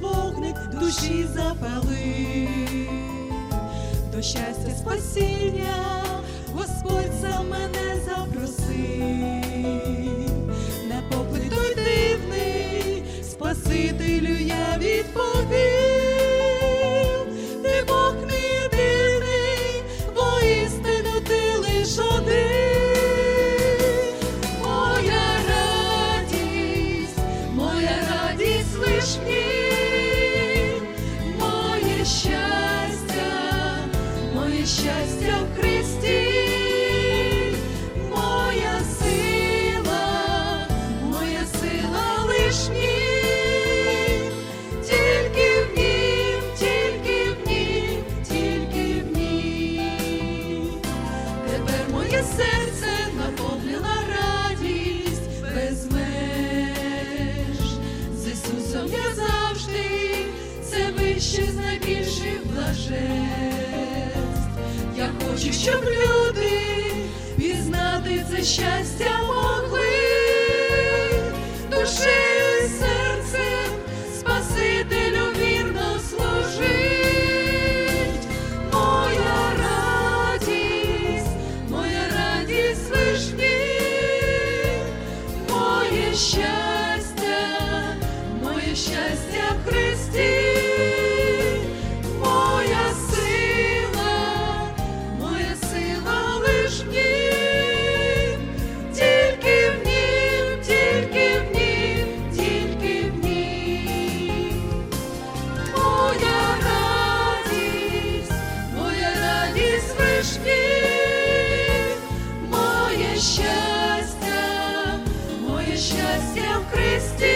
вогник душі запали, До щастя спасіння щастя, моє щастя в Христі, моя сила, моя сила лиш в тільки в нім, тільки в нім, тільки в нім. Тепер моє серце наповнила радість без меж. З Ісусом я завжди, ще з найбільших блаженств. Я хочу, щоб люди пізнати це щастя могли, душею і Спасителю вірно служить. Моя радість, моя радість вишні, моє щастя. Christ